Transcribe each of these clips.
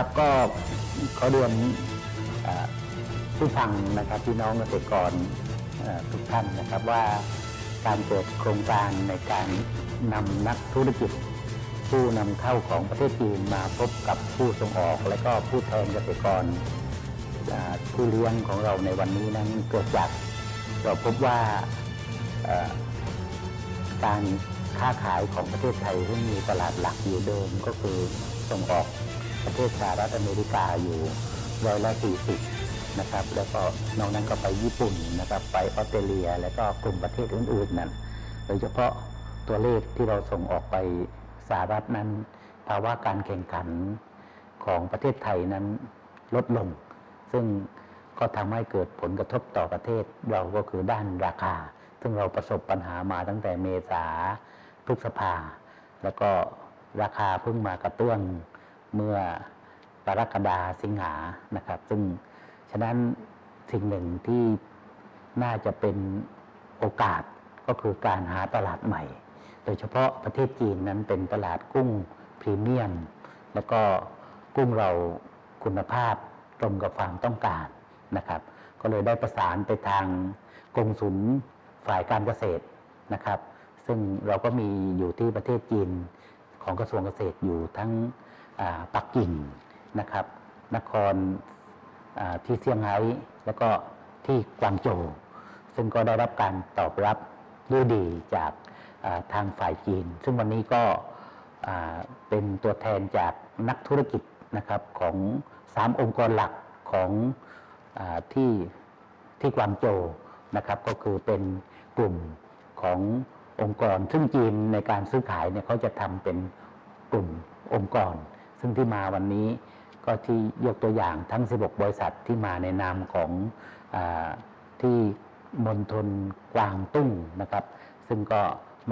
ครับก็ขอเรียนผู้ฟังนะครับพี่น้องเกษตรกรทุกท่านนะครับว่าการเกิดโครงการในการนำนักธุรกิจ ผู้นำเข้าของประเทศจีนมาพบกับผู้ส่งออก และก็ผู้แทนเกษตรกรผู้เลี้ยงของเราในวันนี้นั้นเกิดจากเราพบว่าการค้าขายของประเทศไทยซึ่มีตลาดหลักอยู่เดิมก็คือส่งออก ประเทศสหรัฐอเมริกาอยู่ร้อยละสี่สิบนะครับ แล้วก็นอกนั้นก็ไปญี่ปุ่นนะครับ ไปออสเตรเลีย แล้วก็กลุ่มประเทศอื่นๆนั้นโดยเฉพาะตัวเลขที่เราส่งออกไปสหรัฐนั้นภาวะการแข่งขันของประเทศไทยนั้นลดลง ซึ่งก็ทำให้เกิดผลกระทบต่อประเทศเราก็คือด้านราคา ซึ่งเราประสบปัญหามาตั้งแต่เมษาพฤษภา แล้วก็ราคาเพิ่งมากระตุ้น เมื่อกรกฎาสิงหานะครับ ซึ่งฉะนั้นสิ่งหนึ่งที่น่าจะเป็นโอกาสก็คือการหาตลาดใหม่ โดยเฉพาะประเทศจีนนั้นเป็นตลาดกุ้งพรีเมียม แล้วก็กุ้งเราคุณภาพตรงกับความต้องการนะครับ ก็เลยได้ประสานไปทางกงสุลฝ่ายการเกษตรนะครับ ซึ่งเราก็มีอยู่ที่ประเทศจีนของกระทรวงเกษตรอยู่ทั้ง ปักกิ่งนะครับ นครที่เซี่ยงไฮ้แล้วก็ที่กวางโจวซึ่งก็ได้รับการตอบรับด้วยดีจากทางฝ่ายจีน ซึ่งวันนี้ก็เป็นตัวแทนจากนักธุรกิจนะครับของสามองค์กรหลักของอที่ที่กวางโจวนะครับก็คือเป็นกลุ่มขององค์กร ซึ่งจีนในการซื้อขายเนี่ยเขาจะทำเป็นกลุ่มองค์กร ซึ่งที่มาวันนี้ก็ที่ยกตัวอย่างทั้ง 16 บริษัทที่มาในนามของอที่มณฑลกวางตุ้งนะครับ ซึ่งก็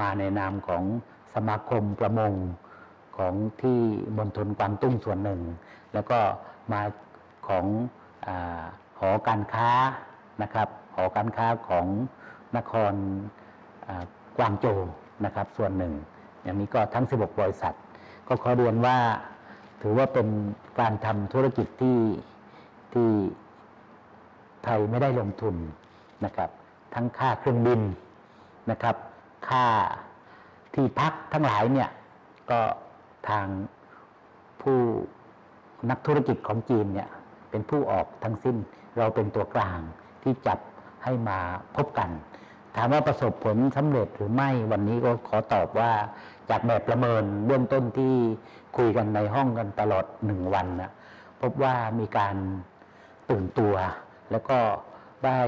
มาในนามของสมาคมประมงของที่มณฑลกวางตุ้งส่วนหนึ่ง แล้วก็มาของอหอการค้านะครับหอการค้าของนครกวางโจวนะครับส่วนหนึ่งอย่างนี้ก็ทั้ง 16 บริษัท ก็ขอเรียนว่า ถือว่าเป็นการทำธุรกิจที่ที่ไทยไม่ได้ลงทุนนะครับ ทั้งค่าเครื่องบินนะครับ ค่าที่พักทั้งหลายเนี่ยก็ทางผู้นักธุรกิจของจีนเนี่ยเป็นผู้ออกทั้งสิ้นเราเป็นตัวกลางที่จับให้มาพบกัน ถามว่าประสบผลสำเร็จหรือไม่วันนี้ก็ขอตอบว่าจากแบบประเมินเบื้องต้นที่คุยกันในห้องกันตลอดหนึ่งวันนะพบว่ามีการตื่นตัว แล้วก็ได้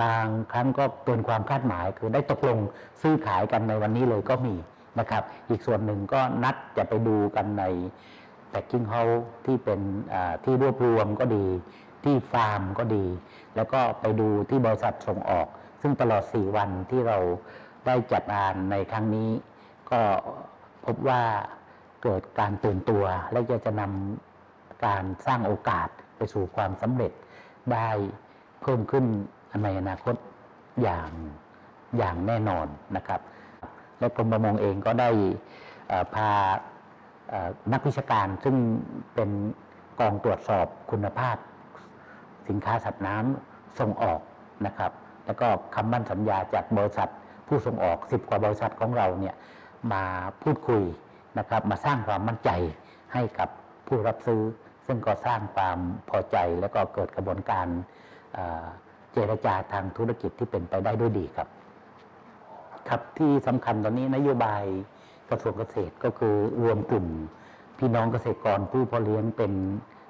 บางครั้งก็เกินความคาดหมาย คือได้ตกลงซื้อขายกันในวันนี้เลยก็มีนะครับ อีกส่วนหนึ่งก็นัดจะไปดูกันในแ a ็ k กิ้งเฮาส์ที่เป็นที่รวบรวมก็ดี ที่ฟาร์มก็ดี แล้วก็ไปดูที่บริษัทส่งออก ซึ่งตลอด4วันที่เราได้จัดงานในครั้งนี้ ก็พบว่าเกิดการตื่นตัว และจะจะนำการสร้างโอกาสไปสู่ความสำเร็จได้เพิ่มขึ้นในอนาคตอย่างอย่างแน่นอนนะครับ และกรมประมงเองก็ได้พานักวิชาการซึ่งเป็นกองตรวจสอบคุณภาพ สินค้าสัตว์น้ำส่งออกนะครับ แล้วก็คำมั่นสัญญาจากบริษัท ผู้ส่งออก 10 กว่าบริษัทของเราเนี่ยมาพูดคุยนะครับมาสร้างความมั่นใจให้กับผู้รับซื้อ ซึ่งก็สร้างความพอใจแล้วก็เกิดกระบวนการเจรจาทางธุรกิจที่เป็นไปได้ด้วยดีครับ ครับที่สำคัญตอนนี้นโยบายกระทรวงเกษตรก็คือรวมกลุ่มพี่น้องเกษตรกรผู้เพาะเลี้ยงเป็น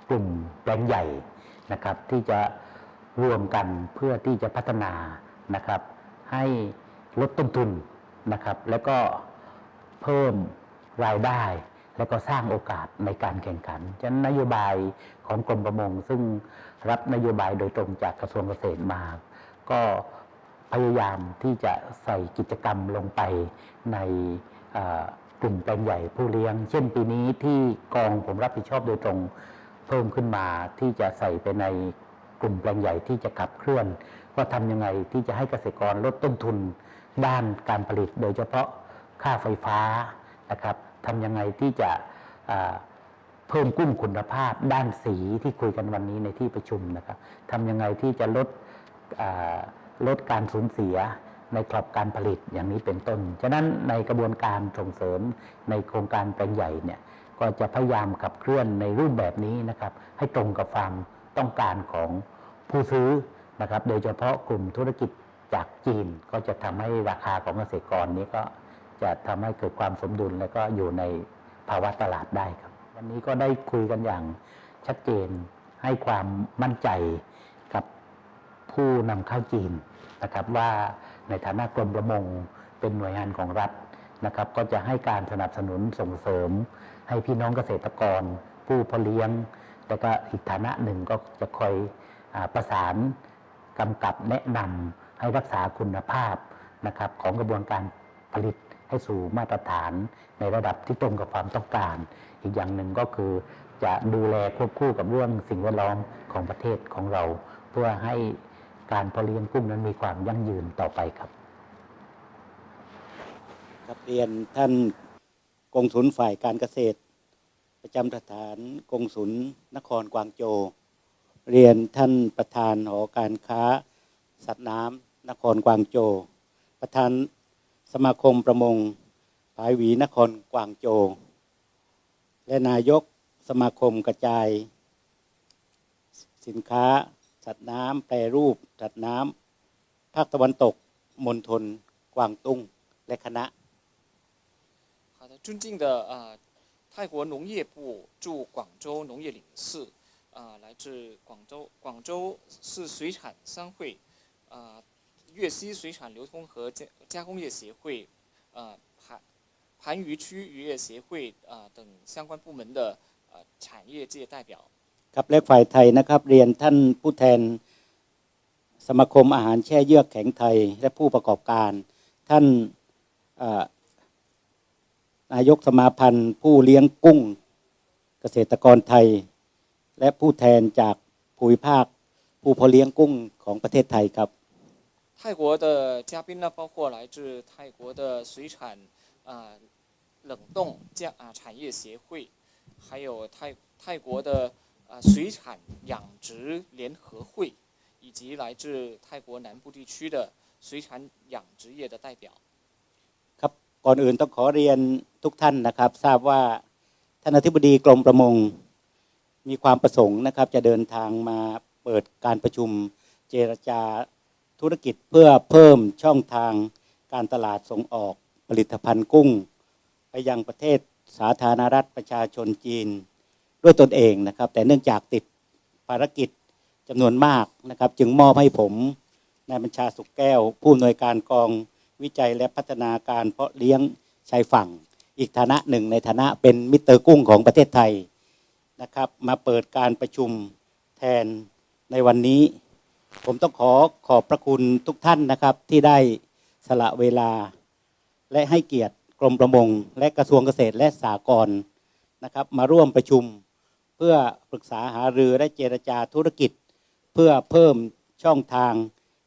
กลุ่มแปลงใหญ่นะครับ ที่จะ รวมกันเพื่อที่จะพัฒนานะครับ ให้ลดต้นทุนนะครับ แล้วก็เพิ่มรายได้แล้วก็สร้างโอกาสในการแข่งขัน ฉะนั้นนโยบายของกรมประมง ซึ่งรับนโยบายโดยตรงจากกระทรวงเกษตรมา ก็พยายามที่จะใส่กิจกรรมลงไปในกลุ่มแปลงใหญ่ผู้เลี้ยง เช่นปีนี้ที่กองผมรับผิดชอบโดยตรงเพิ่มขึ้นมาที่จะใส่ไปใน กลุ่มแปลงใหญ่ที่จะขับเคลื่อน ว่าทำยังไงที่จะให้เกษตรกรลดต้นทุน ด้านการผลิต โดยเฉพาะค่าไฟฟ้านะครับทำยังไงที่จะเพิ่มกุ้งคุณภาพด้านสีที่คุยกันวันนี้ในที่ประชุมนะครับทำยังไงที่จะลดลดการสูญเสียในกรอบการผลิตอย่างนี้เป็นต้น ฉะนั้นในกระบวนการส่งเสริมในโครงการแปลงใหญ่เนี่ยก็จะพยายามขับเคลื่อนในรูปแบบนี้นะครับ ให้ตรงกับความ ต้องการของผู้ซื้อนะครับ โดยเฉพาะกลุ่มธุรกิจจากจีนก็จะทำให้ราคาของเกษตรกรนี้ก็จะทำให้เกิดความสมดุลและก็อยู่ในภาวะตลาดได้ครับ วันนี้ก็ได้คุยกันอย่างชัดเจนให้ความมั่นใจกับผู้นำเข้าจีนนะครับ ว่าในฐานะกรมประมงเป็นหน่วยงานของรัฐนะครับ ก็จะให้การสนับสนุนส่งเสริม ให้พี่น้องเกษตรกร ผู้เพาะเลี้ยง แล้วก็อีกฐานะหนึ่งก็จะคอยอประสานกำกับแนะนำให้รักษาคุณภาพนะครับของกระบวนการผลิตให้สู่มาตรฐานในระดับที่ตรงกับความต้องการ อีกอย่างหนึ่งก็คือจะดูแลควบคู่กับเรื่องสิ่งแวดล้อมของประเทศของเรา เพื่อให้การเพาะเลี้ยงกุ้งนั้นมีความยั่งยืนต่อไปครับครับเรียนท่านกงสุลฝ่ายการเกษตร ประจำสถานกงสุลนครกวางโจวเรียนท่านประธานหอการค้า สัตว์น้ำนครกวางโจวประธานสมาคมประมงผายหวีนครกวางโจวและนายกสมาคมกระจาย สินค้า สัตว์น้ำแปรรูป สัตว์น้ำภาคตะวันตกมณฑลกวางตุ้งและคณะ 好的，尊敬的啊、呃 泰国农业部驻广州农业领事啊、来自广州广州市水产商会啊、粤西水产流通和加加工业协会啊、盘盘鱼区渔业协会啊、等相关部门的呃产业界代表。 ครับและฝ่ายไทยนะครับเรียนท่านผู้แทนสมาคมอาหารแช่เยือกแข็งไทย และผู้ประกอบการ ท่านเอ่อ นายกสมาพันธ์ผู้เลี้ยงกุ้งเกษตรกรไทย และผู้แทนจากภูมิภาค ผู้เพาะเลี้ยงกุ้งของประเทศไทยครับ 泰国的嘉宾呢，包括来自泰国的水产啊、冷冻加啊、产业协会，还有泰泰国的啊、水产养殖联合会，以及来自泰国南部地区的水产养殖业的代表。 ครับก่อนอื่นต้องขอเรียน ทุกท่านนะครับ ทราบว่าท่านอธิบดีกรมประมง มีความประสงค์นะครับ จะเดินทางมาเปิดการประชุมเจรจาธุรกิจเพื่อเพิ่มช่องทางการตลาดส่งออกผลิตภัณฑ์กุ้ง ไปยังประเทศสาธารณรัฐประชาชนจีน ด้วยตนเองนะครับ แต่เนื่องจากติดภารกิจจำนวนมากนะครับ จึงมอบให้ผมนายบัญชาสุขแก้ว ผู้อำนวยการกองวิจัยและพัฒนาการเพาะเลี้ยงชายฝั่ง อีกฐานะหนึ่งในฐานะเป็นมิสเตอร์กุ้งของประเทศไทยนะครับ มาเปิดการประชุมแทนในวันนี้ ผมต้องขอขอบพระคุณทุกท่านนะครับที่ได้สละเวลา และให้เกียรติกรมประมง และกระทรวงเกษตรและสหกรณ์นะครับ มาร่วมประชุมเพื่อปรึกษาหารือและเจรจาธุรกิจ เพื่อเพิ่มช่องทาง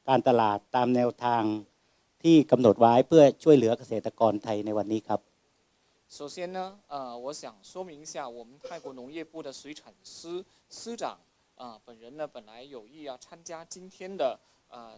การตลาดตามแนวทางที่กำหนดไว้เพื่อช่วยเหลือเกษตรกรไทยในวันนี้ครับ 首先呢，呃，我想说明一下，我们泰国农业部的水产司司长啊、本人呢本来有意要参加今天的呃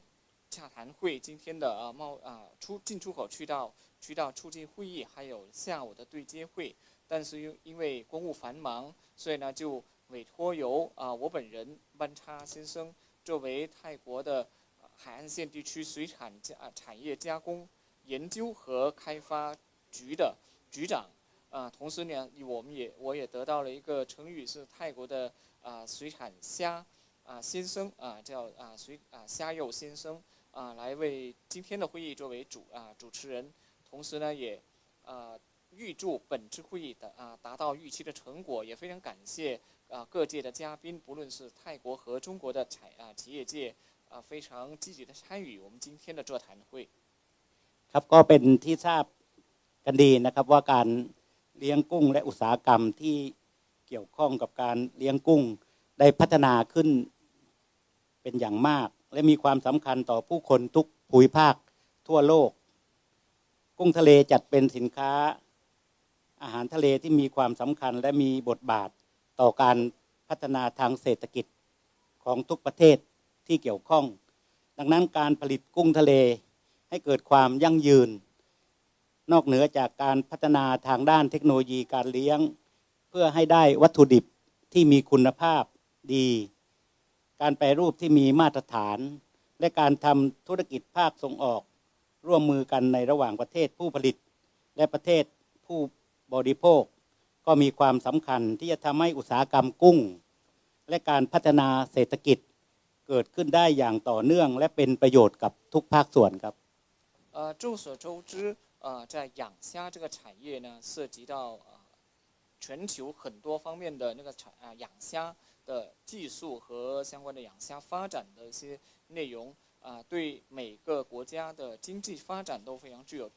洽谈会，今天的呃贸啊、出进出口渠道渠道促进会议，还有下午的对接会，但是因因为公务繁忙，所以呢就委托由啊、我本人班叉先生作为泰国的海岸线地区水产加、产业加工研究和开发局的局长啊、同时呢，我们也我也得到了一个成语是泰国的啊、水产虾啊、先生啊、叫啊、水啊、虾肉先生啊、来为今天的会议作为主啊、主持人，同时呢也啊、预祝本次会议的啊、达到预期的成果，也非常感谢啊、各界的嘉宾，不论是泰国和中国的产啊、企业界啊、非常积极的参与我们今天的座谈会。 ครับก็เป็นที่ทราบ กันดีนะครับว่าการเลี้ยงกุ้งและอุตสาหกรรมที่เกี่ยวข้องกับการเลี้ยงกุ้งได้พัฒนาขึ้นเป็นอย่างมาก และมีความสำคัญต่อผู้คนทุกภูมิภาคทั่วโลก กุ้งทะเลจัดเป็นสินค้า อาหารทะเลที่มีความสำคัญและมีบทบาทต่อการพัฒนาทางเศรษฐกิจของทุกประเทศที่เกี่ยวข้อง ดังนั้นการผลิตกุ้งทะเลให้เกิดความยั่งยืน นอกเหนือจากการพัฒนาทางด้านเทคโนโลยีการเลี้ยง เพื่อให้ได้วัตถุดิบที่มีคุณภาพดี การแปรรูปที่มีมาตรฐาน และการทำธุรกิจภาคส่งออก ร่วมมือกันในระหว่างประเทศผู้ผลิต และประเทศผู้บริโภค ก็มีความสำคัญที่จะทำให้อุตสาหกรรมกุ้ง และการพัฒนาเศรษฐกิจเกิดขึ้นได้อย่างต่อเนื่อง และเป็นประโยชน์กับทุกภาคส่วนครับ 呃，众所周知， 呃，在养虾这个产业呢，涉及到呃全球很多方面的那个产啊、养虾的技术和相关的养虾发展的一些内容啊、对每个国家的经济发展都非常具有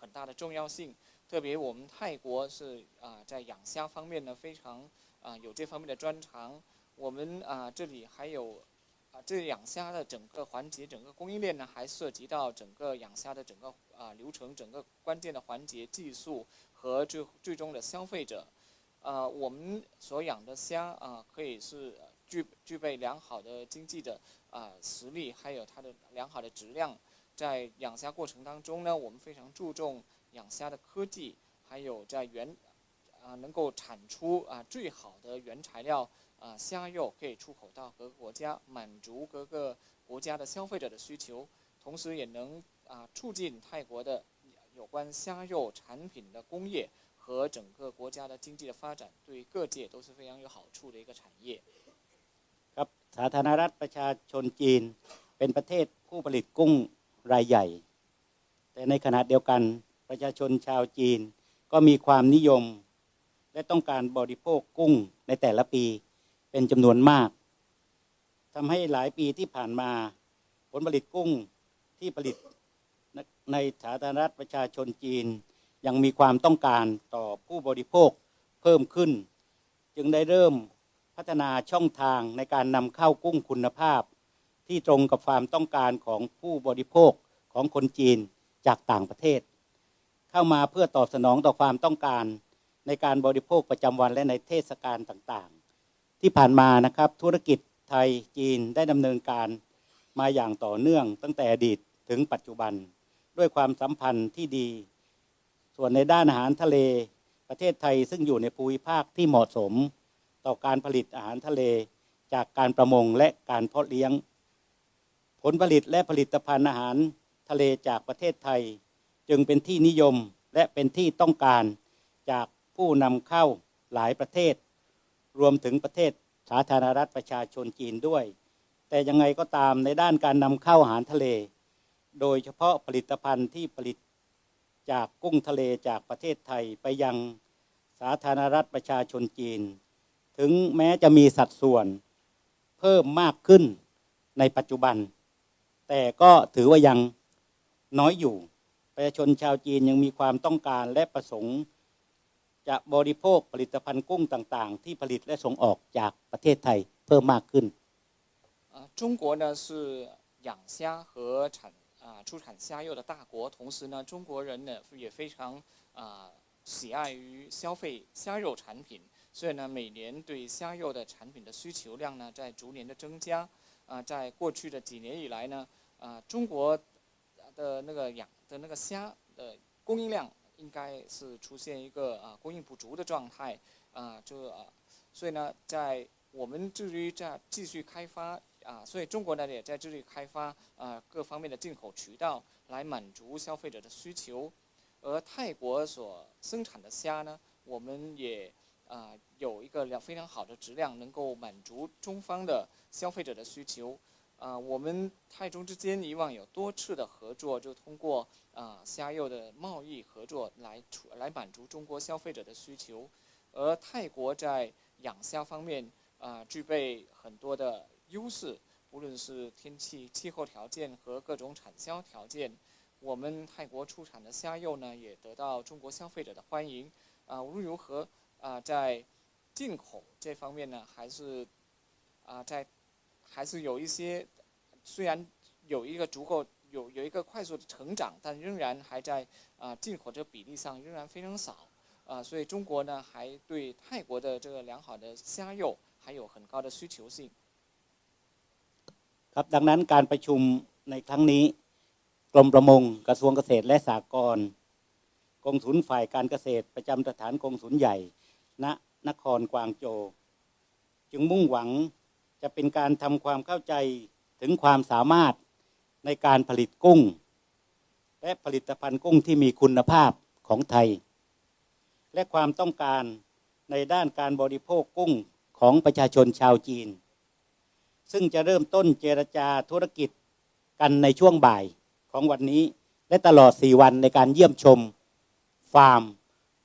很大的重要性。特别我们泰国是啊、在养虾方面呢非常啊、有这方面的专长。我们啊、这里还有啊，这养虾的整个环节，整个供应链呢，还涉及到整个养虾的整个啊流程，整个关键的环节、技术和最最终的消费者。呃，我们所养的虾啊，可以是具具备良好的经济的啊实力，还有它的良好的质量。在养虾过程当中呢，我们非常注重养虾的科技，还有在原啊能够产出啊最好的原材料。啊，虾肉可以出口到各个国家，满足各个国家的消费者的需求，同时也能啊促进泰国的有关虾肉产品的工业和整个国家的经济的发展，对各界都是非常有好处的一个产业。 ครับสาธารณรัฐประชาชนจีน เป็นประเทศผู้ผลิตกุ้งรายใหญ่ แต่ในขณะเดียวกันประชาชนชาวจีน ก็มีความนิยม และต้องการบริโภคกุ้งในแต่ละปีเป็นจำนวนมากทำให้หลายปีที่ผ่านมา ผลผลิตกุ้งที่ผลิต ในสาธารณรัฐประชาชนจีน ยังมีความต้องการต่อผู้บริโภคเพิ่มขึ้น จึงได้เริ่มพัฒนาช่องทางในการนำเข้ากุ้งคุณภาพ ที่ตรงกับความต้องการของผู้บริโภคของคนจีนจากต่างประเทศ เข้ามาเพื่อตอบสนองต่อความต้องการในการบริโภคประจำวันและในเทศกาลต่างๆ ที่ผ่านมานะครับธุรกิจไทยจีนได้ดำเนินการมาอย่างต่อเนื่องตั้งแต่อดีตถึงปัจจุบัน ด้วยความสัมพันธ์ที่ดี ส่วนในด้านอาหารทะเล ประเทศไทยซึ่งอยู่ในภูมิภาคที่เหมาะสม ต่อการผลิตอาหารทะเลจากการประมงและการเพาะเลี้ยง ผลผลิตและผลิตภัณฑ์อาหารทะเลจากประเทศไทย จึงเป็นที่นิยมและเป็นที่ต้องการจากผู้นำเข้าหลายประเทศ รวมถึงประเทศสาธารณรัฐประชาชนจีนด้วย แต่ยังไงก็ตามในด้านการนำเข้าอาหารทะเล โดยเฉพาะผลิตภัณฑ์ที่ผลิตจากกุ้งทะเลจากประเทศไทยไปยังสาธารณรัฐประชาชนจีน ถึงแม้จะมีสัดส่วนเพิ่มมากขึ้นในปัจจุบัน แต่ก็ถือว่ายังน้อยอยู่ ประชาชนชาวจีนยังมีความต้องการและประสงค์ จะบริโภคผลิตภัณฑ์กุ้งต่างๆ ที่ผลิตและส่งออกจากประเทศไทยเพิ่มมากขึ้น 啊，中国呢是养虾和产 啊出产虾肉的大国，同时呢，中国人呢也非常啊喜爱于消费虾肉产品，所以呢，每年对虾肉的产品的需求量呢在逐年的增加。啊，在过去的几年以来呢，啊，中国的那个养的那个虾的供应量应该是出现一个啊供应不足的状态。啊，就啊，所以呢，在我们致力于在继续开发啊，所以中国呢也在致力开发啊各方面的进口渠道来满足消费者的需求，而泰国所生产的虾呢，我们也啊有一个良非常好的质量，能够满足中方的消费者的需求。啊，我们泰中之间以往有多次的合作，就通过啊虾肉的贸易合作来出来满足中国消费者的需求，而泰国在养虾方面啊具备很多的优势，无论是天气、气候条件和各种产销条件，我们泰国出产的虾肉呢也得到中国消费者的欢迎。啊，无论如何啊，在进口这方面呢，还是啊在还是有一些，虽然有一个足够有有一个快速的成长，但仍然还在啊进口这个比例上仍然非常少。啊、所以中国呢还对泰国的这个良好的虾肉还有很高的需求性。 ครับดังนั้นการประชุมในครั้งนี้ กรมประมงกระทรวงเกษตรและสหกรณ์กองทุนฝ่ายการเกษตรประจำสถานกองสุลใหญ่ ณนครกวางโจวจึงมุ่งหวังจะเป็นการทำความเข้าใจถึงความสามารถในการผลิตกุ้ง และผลิตภัณฑ์กุ้งที่มีคุณภาพของไทย และความต้องการในด้านการบริโภคกุ้งของประชาชนชาวจีน ซึ่งจะเริ่มต้นเจรจาธุรกิจกันในช่วงบ่ายของวันนี้ และตลอด 4 วันในการเยี่ยมชมฟาร์ม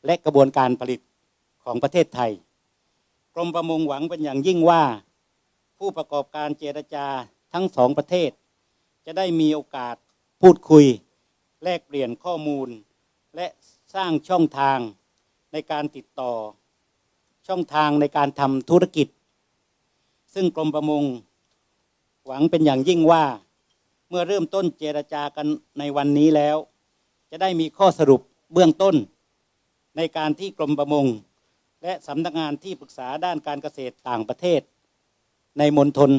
และกระบวนการผลิตของประเทศไทย กรมประมงหวังเป็นอย่างยิ่งว่า ผู้ประกอบการเจรจาทั้งสองประเทศ จะได้มีโอกาสพูดคุย แลกเปลี่ยนข้อมูล และสร้างช่องทางในการติดต่อ ช่องทางในการทำธุรกิจ ซึ่งกรมประมง หวังเป็นอย่างยิ่งว่า เมื่อเริ่มต้นเจรจากันในวันนี้แล้ว จะได้มีข้อสรุปเบื้องต้น ในการที่กรมประมง และสำนักงานที่ปรึกษาด้านการเกษตรต่างประเทศ ในมณฑล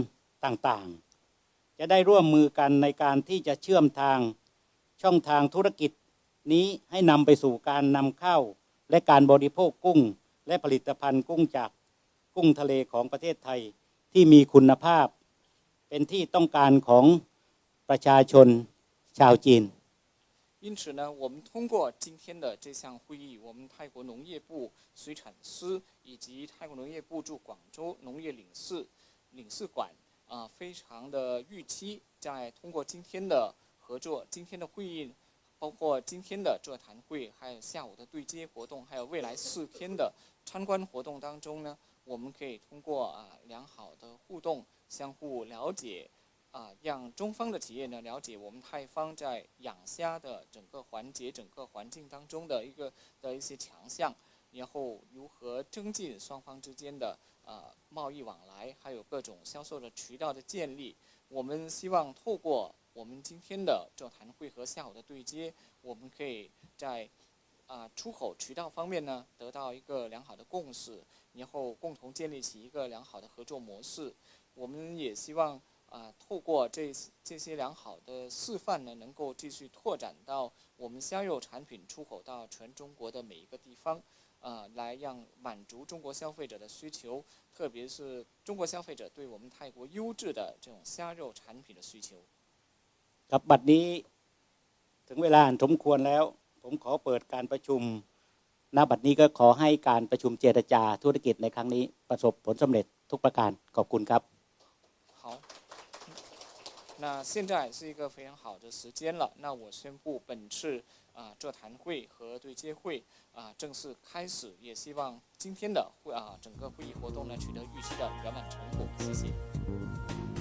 ต่างๆ จะได้ร่วมมือกันในการที่จะเชื่อมทางช่องทางธุรกิจนี้ให้นำไปสู่การนำเข้า และการบริโภคกุ้ง และผลิตภัณฑ์กุ้งจากกุ้งทะเลของประเทศไทยที่มีคุณภาพ เป็นที่ต้องการของประชาชนชาวจีน 因此呢，我们通过今天的这项会议，我们泰国农业部水产司以及泰国农业部驻广州农业领事领事馆啊、非常的预期，在通过今天的合作，今天的会议，包括今天的座谈会，还有下午的对接活动，还有未来四天的参观活动当中呢，我们可以通过啊良好的互动， 相互了解，啊，让中方的企业呢了解我们泰方在养虾的整个环节、整个环境当中的一个的一些强项，然后如何增进双方之间的呃贸易往来，还有各种销售的渠道的建立。我们希望透过我们今天的座谈会和下午的对接，我们可以在啊、出口渠道方面呢得到一个良好的共识，然后共同建立起一个良好的合作模式。我们也希望啊、透过这这些良好的示范呢，能够继续拓展到我们虾肉产品出口到全中国的每一个地方，啊、来让满足中国消费者的需求，特别是中国消费者对我们泰国优质的这种虾肉产品的需求。 ครับบัดนี้ถึงเวลาอันสมควรแล้ว ผมขอเปิดการประชุมณบัดนี้ก็ขอให้การประชุมเจรจาธุรกิจในครั้งนี้ประสบผลสำเร็จทุกประการขอบคุณครับ 好，那现在是一个非常好的时间了。那我宣布本次啊、座谈会和对接会啊、正式开始，也希望今天的会啊、整个会议活动呢取得预期的圆满成果。谢谢。